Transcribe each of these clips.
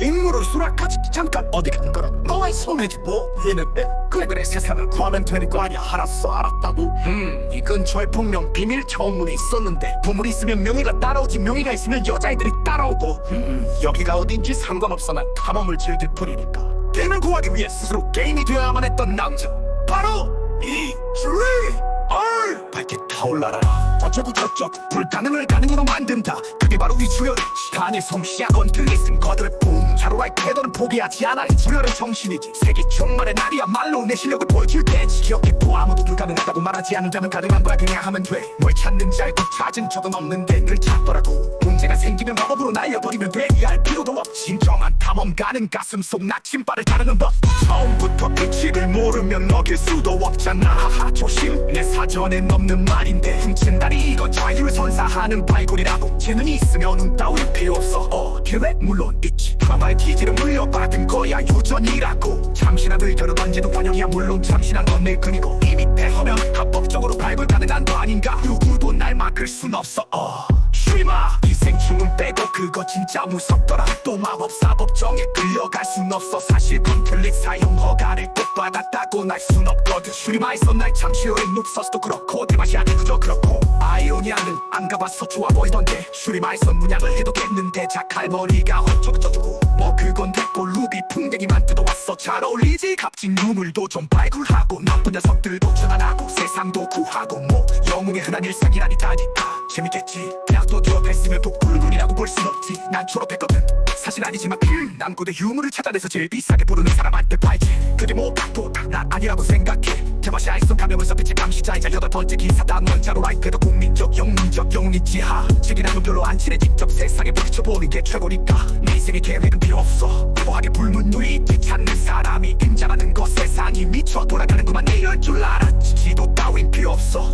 인물을 수락하지. 잠깐 어디 간 거라 너의 손해지 뭐 얘는데 그래 그래 세상을 구하면 거 아니야. 알았어 알았다고. 음이 근처에 분명 비밀 청문이 있었는데 보물이 있으면 명의가 따라오지. 명의가 있으면 여자애들이 따라오고. 음 여기가 어딘지 상관없어 난 탐험을 즐길 뿐이니까. 게임을 구하기 위해 스스로 게임이 되어야만 했던 남자. 바로 이 줄리 얼! 밝게 타올라라. 어쩌고 저쩌고 불가능을 가능으로 만든다. 그게 바로 이 주열의 시간의 솜씨야. 건들리슨 거들 뿜 자루라의 태도는 포기하지 않아 이 주열의 정신이지. 세계 종말의 날이야말로 내 실력을 보여줄 때지. 기억해 보 아무도 불가능하다고 말하지 않는다면 가능한 거야. 그냥 하면 돼뭘 찾는 지 알고 찾은 적은 없는데 늘 찾더라고 문제가 생기면 마법으로 날려버리면 돼. 이해할 필요도 없지 진정한 탐험가는 가슴 속 나침반을 자르는 법. 처음부터 끝을 모르면 어길 수도 없잖아. 하하 조심 내 사전에 넘는 말인데 훔친 다리 이건 자유를 선사하는 발굴이라고 재능이 있으면 눈 따윈 필요 없어. 어 계획 물론 있지. 하마의 기질을 물려받은 거야. 유전이라고. 참신한 의견을 언제도 환영이야. 물론 참신한 건내 금이고. 이미 패하면 합법적으로 발굴 가능한 거 아닌가? 누구도 날 막을 순 없어. 어 진짜 무섭더라. 또 마법사 법정에 끌려갈 순 없어. 사실 컨클릭 사용 허가를 꼭 받았다고 날 순 없거든. 슈리마에서 날 잠시 후에 눕서스도 그렇고 대마시아 그저 그렇고. 아이오니아는 안 가봐서 좋아 보이던데. 슈리마에서 문양을 해도 됐는데 자칼머리가 어쩌고저쩌고. 뭐 그건 됐고 루비 풍뎅이만 뜯어왔어. 잘 어울리지? 값진 유물도 좀 발굴하고 나쁜 녀석들도 전환하고 세상도 구하고 뭐 영웅의 흔한 일상이라니다니까. 재밌겠지 대학도 졸업했으면 독불군이라고 볼 순 없지. 난 졸업했거든. 사실 아니지만 음, 남고대 유물을 찾아내서 제일 비싸게 부르는 사람한테 팔지. 그게 뭐 각도다 난 아니라고 생각해. 테마시아에서 가면을 서빛의 감시자이자 여덟 번째 기사 단 원자로 라이프에도 국민적 영웅적 영웅이 지하. 책이라면 별로 안 친해. 직접 세상에 부딪혀보는 게 최고니까. 내 인생의 계획은 필요 없어. 무모하게 불문율이 찾는 사람이 임장하는 것 세상이 미쳐 돌아가는구만. 이럴 줄 알았지. 지도 따윈 필요 없어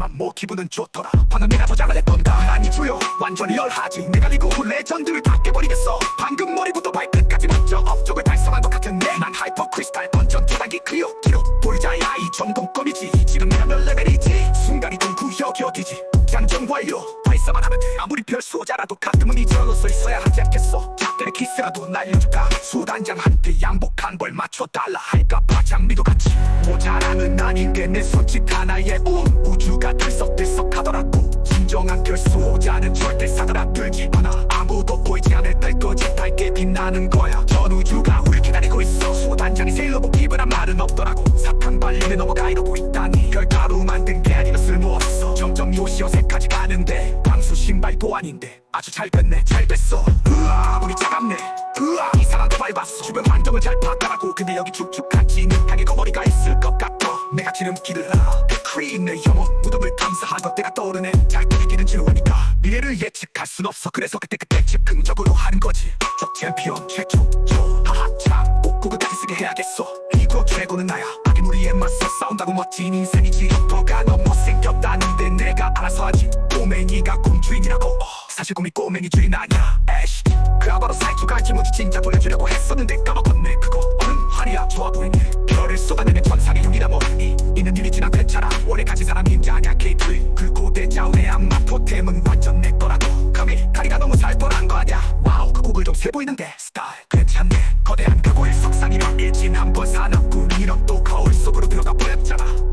잘 모르겠지만 뭐 기분은 좋더라. 내가 더 잘할랬던가. 아니 주요 완전히 열하지. 내가 리그 레전드를 다 깨버리겠어. 방금 머리부터 발끝까지 먼저 업적을 달성한 것 같은데 난 하이퍼 크리스탈 번전 도단기 클리어. 기록 보이자 야 이 전공검이지. 지금 내가 몇 레벨이지. 순간 이동 구역이 어디지? 장정 완료. 발사만 하면 돼. 아무리 별수호자라도 가끔은 이절로서 있어야 하지 않겠어 작들의 키스라도 날려줄까? 수단장한테 양복 한 벌 맞춰달라 할까봐 장미도 같이 모자라는 아닌데 내 손짓 하나에 온 우주가 들썩들썩 하더라고. 진정한 별수호자는 절대 사그라들지 않아 아무도 보이지 않을 달거지 밝게 빛나는 거야. 전 우주가 우릴 기다리고 있어. 수단장이 세일러복 입으란 말은 없더라고. 사탕 발리는 넘어가 이러고 있다니. 별가루 만든 게 아니라 쓸모없어. 점점 요시 어색까지 가는데 방수 신발도 아닌데 아주 잘 뺐네. 잘 뺐어. 으 근데 여기 축축한 진흙탕에 거머리가 있을 것 같아. 내가 길을 알아 크림 내 영혼. 무덤을 감사하던 때가 떠오르네. 잘 되기는 지루하니까 미래를 예측할 순 없어. 그래서 그때그때 즉흥적으로 하는 거지. 적 챔피언 최초 저 하하참 꼭 그거까지 쓰게 해야겠어. 이거 최고는 나야. 악의 무리에 맞서 싸운다고 멋진 인생이지. 도가 너무 못생겼다는데 내가 알아서 하지. 꼬맹이가 꿈주인이라고. 어, 사실 꿈이 꼬맹이 주인 아니야. 에쉬 그 아바로 사이투가 지무지. 진짜 보내주려고 했었는데 까먹었네 그거 좋아 보이네 별을 쏟아내는 천상의 용이라 뭐니 있는 일이 지나 괜찮아. 원래 가진 사람 인자 아냐 케이트 긁고 그 대자우의 악마 포템은 완전 내 거라고. 감히 다리가 너무 살벌한 거 아냐 와우 그 곡을 좀 세 보이는데. 스타일 괜찮네. 거대한 각오의 석상이라 일진 한번 사납군 이런 또 거울 속으로 들어가 버렸잖아.